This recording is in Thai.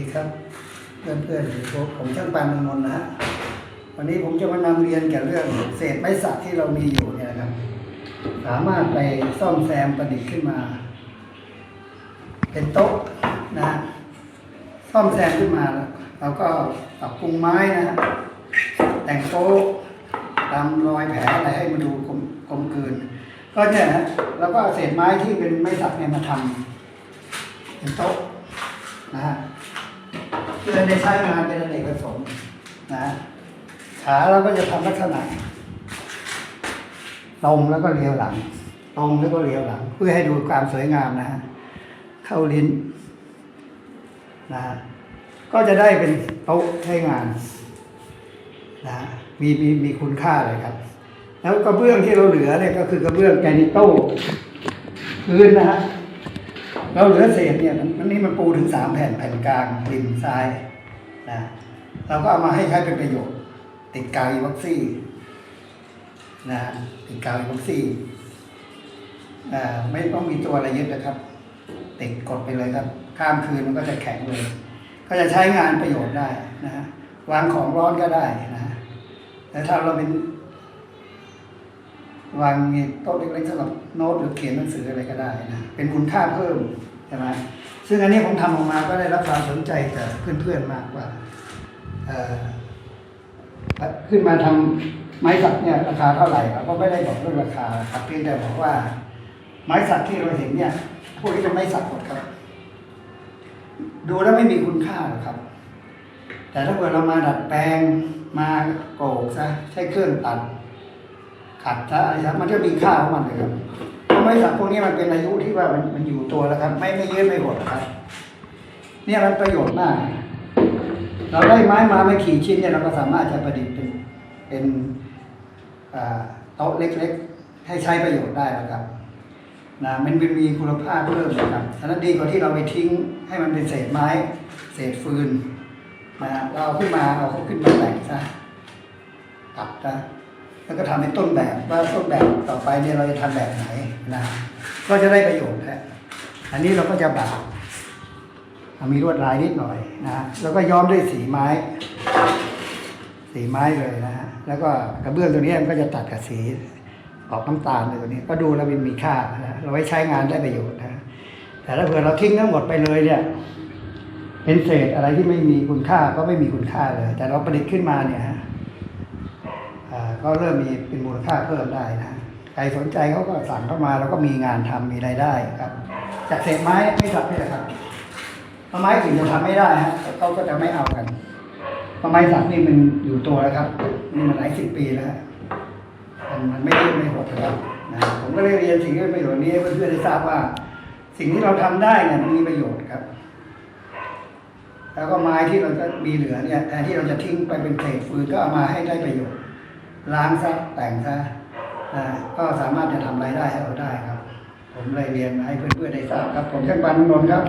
ดีครับ เพื่อนเพื่อนผมผมช่างปานเมนนท์นะฮะวันนี้ผมจะมานำเรียนเกี่ยวกับเรื่องเศษไม้สักที่เรามีอยู่เนี่ยนะครับ สามารถไปซ่อมแซมประดิษฐ์ขึ้นมา เป็นโต๊ะนะฮะซ่อมแซมขึ้นมาเราก็ปรับปรุงไม้นะฮะแต่งโต๊ะตามรอยแผลอะไรให้มันดูกลมกลมกลืนก็เนี่ยนะเราก็เอาเศษไม้ที่เป็นไม้สักเนี่ยมาทำเป็นโต๊ะนะฮะ เพื่อได้ใช้งานเป็นอเนกประสงค์นะขาเราก็จะทำลักษณะตรงแล้วก็เรียวหลัง ตรงแล้วก็เรียวหลัง เพื่อให้ดูความสวยงามนะฮะเข้าลิ้นนะฮะก็จะได้เป็นโต๊ะใช้งานนะมีมีมีคุณค่าเลยครับ แล้วกระเบื้องที่เราเหลือเนี่ยก็คือกระเบื้องแกนิโต้พื้นนะฮะ เราเหลือเศษเนี่ยมันนนี่มันปูถึงสามแผ่นแผ่นกลางริมซ้ายนะเราก็เอามาให้ใช้เป็นประโยชน์ ติดกาวอีวัคซี่นะติดกาวอีวัคซี่อ่าไม่ต้องมีตัวอะไรยึดนะครับ ติดกดไปเลยครับ ข้ามคืนมันก็จะแข็งเลย ก็จะใช้งานประโยชน์ได้นะฮะวางของร้อนก็ได้นะฮะแต่ถ้าเราเป็น วางโต๊ะเล็กๆสำหรับโน้ตหรือเขียนหนังสืออะไรก็ได้นะเป็นคุณค่าเพิ่มใช่ไหมซึ่งอันนี้ผมทำออกมาก็ได้รับความสนใจจากเพื่อนๆมากว่าขึ้นมาทำไม้สักเนี่ยราคาเท่าไหร่เราก็ไม่ได้บอกเรื่องราคาครับเพียงแต่บอกว่า ไม้สักที่เราเห็นเนี่ยพวกนี้เป็นไม้สักหมดครับ ดูแล้วไม่มีคุณค่าหรอกครับ แต่ถ้าเกิดเรามาดัดแปลงมาโกกซะใช้เครื่องตัด ขัดซะอะไรซะมันจะมีค่าของมันเลยครับไม้สักพวกนี้มันเป็นอายุที่ว่ามันมันอยู่ตัวแล้วครับ ไม่ไม่ยืดไม่หดครับ เนี่ยมันประโยชน์มาก เราได้ไม้มาไม่ขี่ชิ้นเนี่ยเราก็สามารถจะประดิษฐ์เป็นเป็นโต๊ะเล็กๆ ให้ใช้ประโยชน์ได้แล้วครับนะมันเป็นมีคุณภาพเพิ่มนะครับฉะนั้นดีกว่าที่เราไปทิ้งให้มันเป็นเศษไม้ เศษฟืนนะเราเอาขึ้นมาเอาขาขึ้นมาแต่งซะตัดซะ แล้วก็ทำเป็นต้นแบบว่าต้นแบบต่อไปเนี่ยเราจะทำแบบไหนนะก็จะได้ประโยชน์ฮะอันนี้เราก็จะบากมีลวดลายนิดหน่อยนะแล้วก็ย้อมด้วยสีไม้ สีไม้เลยนะฮะแล้วก็กระเบื้องตัวนี้มันก็จะตัดกับสีออกน้ำตาลเลยตัวนี้ก็ดูแล้วมันมีค่านะเราไว้ใช้งานได้ประโยชน์นะแต่ถ้าเผื่อเราทิ้งทั้งหมดไปเลยเนี่ยเป็นเศษอะไรที่ไม่มีคุณค่าก็ไม่มีคุณค่าเลย แต่เราประดิษฐ์ขึ้นมาเนี่ย ก็เริ่มมีเป็นมูลค่าเพิ่มได้นะใครสนใจเขาก็สั่งเข้ามาแล้วก็มีงานทำมีรายได้ครับจากเศษไม้ไม่สักนี่แหละครับไม้อื่นจะทำไม่ได้ฮะเขาก็จะไม่เอากันไม้สักนี่มันอยู่ตัวแล้วครับนี่มันหลายสิบปีแล้วฮะมันมันไม่ยืดไม่หดนะครับนะผมก็เลยเรียนสิ่งที่ประโยชน์นี้เพื่อนๆได้ทราบว่า สิ่งที่เราทำได้เนี่ยมันมีประโยชน์ครับ แล้วก็ไม้ที่เราจะมีเหลือเนี่ยแทนที่เราจะทิ้งไปเป็นเศษฟืนก็เอามาให้ได้ประโยชน์ ล้างซะแต่งซะนะก็สามารถจะทำรายได้ให้เราได้ครับ ผมเลยเรียนให้เพื่อนๆได้ทราบครับ ผมช่างปันนนท์ครับ